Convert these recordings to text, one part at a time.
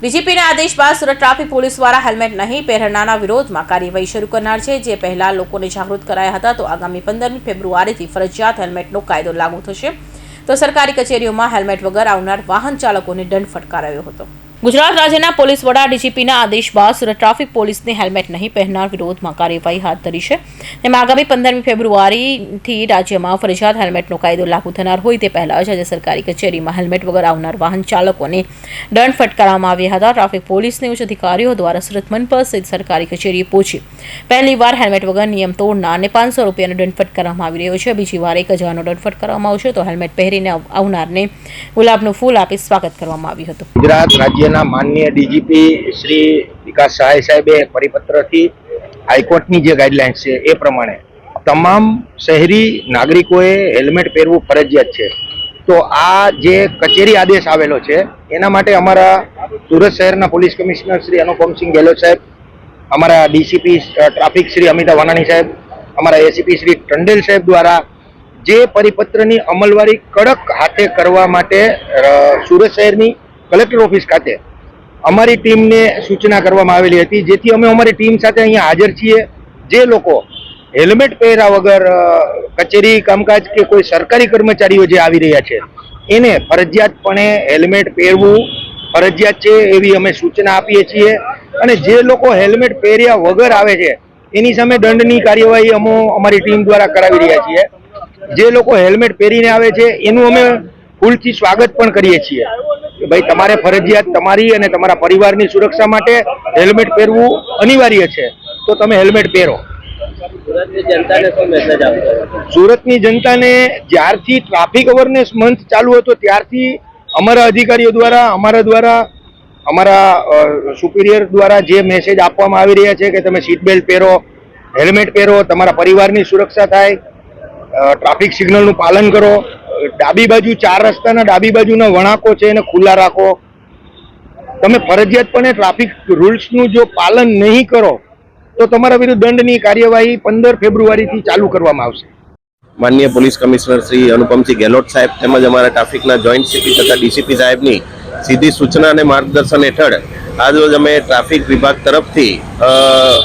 ડીજીપીના આદેશ બાદ Surat traffic police દ્વારા હેલ્મેટ નહીં પહેરનારના વિરોધમાં કાર્યવાહી શરૂ કરનાર છે. જે પહેલા લોકોને જાગૃત કરાયા હતા, તો આગામી પંદરમી ફેબ્રુઆરીથી ફરજિયાત હેલ્મેટનો કાયદો લાગુ થશે. તો સરકારી કચેરીઓમાં હેલ્મેટ વગર આવનાર વાહન ચાલકોને દંડ ફટકારાયો હતો. ગુજરાત રાજ્યના પોલીસ વડા ડીજીપીના આદેશ બાદ સુરત ટ્રાફિક પોલીસને હેલ્મેટ નહીં પહેરનાર વિરોધમાં કાર્યવાહી હાથ ધરી છે. તેમાં આગામી પંદરમી ફેબ્રુઆરીથી રાજ્યમાં ફરજિયાત હેલ્મેટનો કાયદો લાગુ થનાર હોય તે પહેલા જ આજે સરકારી કચેરીમાં હેલ્મેટ વગર આવનાર વાહન ચાલકોને દંડ ફટકારવામાં આવ્યા હતા. ટ્રાફિક પોલીસને ઉચ્ચ અધિકારીઓ દ્વારા સુરત મનપર સહિત સરકારી કચેરીએ પહોંચી પહેલીવાર હેલ્મેટ વગર નિયમ તોડનારને પાંચસો રૂપિયાનો દંડ ફટકારવામાં આવી રહ્યો છે. બીજી વાર એક હજારનો દંડ ફટકારવામાં આવશે તો હેલ્મેટ પહેરીને આવનારને ગુલાબનું ફૂલ આપી સ્વાગત કરવામાં આવ્યું હતું. ગુજરાત રાજ્યના માનનીય ડીજીપી શ્રી વિકાસ સહાય સાહેબે પરિપત્રથી હાઈકોર્ટની જે ગાઈડલાઇન્સ છે એ પ્રમાણે તમામ શહેરી નાગરિકોએ હેલ્મેટ પહેરવું ફરજિયાત છે. તો આ જે કચેરી આદેશ આવેલો છે, એના માટે અમારા સુરત શહેરના પોલીસ કમિશનર શ્રી અનુપમસિંહ ગેહલોત સાહેબ, અમારા ડીસીપી ટ્રાફિક શ્રી અમિતા વાનાણી સાહેબ, અમારા એસીપી શ્રી ટંડેલ સાહેબ દ્વારા જે પરિપત્રની અમલવારી કડક હાથે કરવા માટે સુરત શહેરની કલેક્ટર ઓફિસ ખાતે અમારી ટીમને સૂચના કરવામાં આવેલી હતી, જેથી અમે અમારી ટીમ સાથે અહીંયા હાજર છીએ. જે લોકો હેલ્મેટ પહેર્યા વગર કચેરી, કામકાજ કે કોઈ સરકારી કર્મચારીઓ જે આવી રહ્યા છે, એને ફરજિયાતપણે હેલ્મેટ પહેરવું ફરજિયાત છે એવી અમે સૂચના આપીએ છીએ. અને જે લોકો હેલ્મેટ પહેર્યા વગર આવે છે, એની સામે દંડની કાર્યવાહી અમો અમારી ટીમ દ્વારા કરાવી રહ્યા છીએ. જે લોકો હેલ્મેટ પહેરીને આવે છે, એનું અમે ફૂલથી સ્વાગત પણ કરીએ છીએ. કે ભાઈ તમારે ફરજિયાત તમારી અને તમારા પરિવારની સુરક્ષા માટે હેલ્મેટ પહેરવું અનિવાર્ય છે. તો તમે હેલ્મેટ પહેરો. જનતાને સુરતની જનતાને જ્યારથી ટ્રાફિક અવેરનેસ મંથ ચાલુ હતો ત્યારથી અમારા અધિકારીઓ દ્વારા અમારા દ્વારા અમારા સુપિરિયર દ્વારા જે મેસેજ આપવામાં આવી રહ્યા છે કે તમે સીટ બેલ્ટ પહેરો હેલ્મેટ પહેરો તમારા પરિવારની સુરક્ષા થાય ટ્રાફિક સિગ્નલનું પાલન કરો ડાબી બાજુ ચાર રસ્તાના ડાબી બાજુના વળાંકો છે એને ખુલ્લા રાખો. તમે ફરજિયાતપણે ટ્રાફિક રૂલ્સનું જો પાલન નહીં કરો, તો તમારા વિરુદ્ધ દંડની કાર્યવાહી પંદર ફેબ્રુઆરીથી ચાલુ કરવામાં આવશે. માનનીય પોલીસ કમિશનર શ્રી અનુપમસિંહ ગેહલોત સાહેબ તેમજ અમારા ટ્રાફિકના જોઈન્ટ સીપી તથા ડીસીપી સાહેબની સીધી સૂચના અને માર્ગદર્શન હેઠળ આજરોજ અમે ટ્રાફિક વિભાગ તરફથી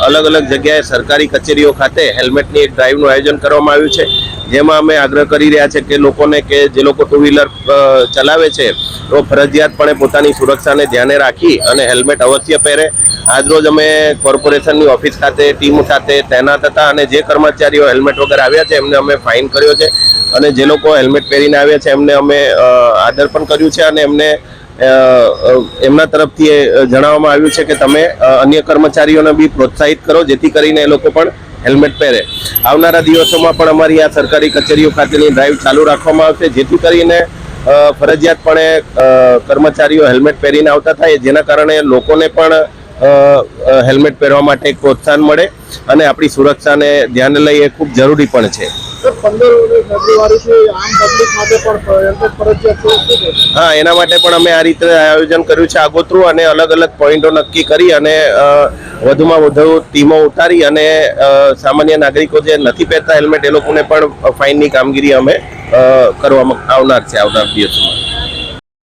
અલગ અલગ જગ્યાએ સરકારી કચેરીઓ ખાતે હેલ્મેટની એક ડ્રાઈવનું આયોજન કરવામાં આવ્યું છે. જેમાં અમે આગ્રહ કરી રહ્યા છે કે લોકોને કે જે લોકો ટુ વ્હીલર ચલાવે છે, તો ફરજિયાતપણે પોતાની સુરક્ષાને ધ્યાને રાખી અને હેલ્મેટ અવશ્ય પહેરે. આજરોજ અમે કોર્પોરેશનની ઓફિસ ખાતે, ટીમ સાથે તૈનાત હતા અને જે કર્મચારીઓ હેલ્મેટ વગર આવ્યા છે, એમને અમે ફાઇન કર્યો છે. અને જે લોકો હેલ્મેટ પહેરીને આવ્યા છે, એમને અમે આદર પણ કર્યું છે અને એમને એમના તરફથી જણાવવામાં આવ્યું છે કે તમે અન્ય કર્મચારીઓને બી પ્રોત્સાહિત કરો, જેથી કરીને એ લોકો પણ હેલ્મેટ પહેરે. આવનારા દિવસોમાં પણ અમારી આ સરકારી કચેરીઓ ખાતેની ડ્રાઈવ ચાલુ રાખવામાં આવશે, જેથી કરીને ફરજિયાતપણે કર્મચારીઓ હેલ્મેટ પહેરીને આવતા થાય, જેના કારણે લોકોને પણ હેલ્મેટ પહેરવા માટે પ્રોત્સાહન મળે અને આપણી સુરક્ષાને ધ્યાને લઈ એ ખૂબ જરૂરી પણ છે. હા, એના માટે પણ અમે આ રીતે આયોજન કર્યું છે આગોતરું અને અલગ અલગ પોઈન્ટો નક્કી કરી અને વધુમાં વધુ ટીમો ઉતારી અને સામાન્ય નાગરિકો જે નથી પહેરતા હેલ્મેટ એ લોકોને પણ ફાઇનની કામગીરી અમે કરવામાં આવનાર છે આવનાર દિવસોમાં.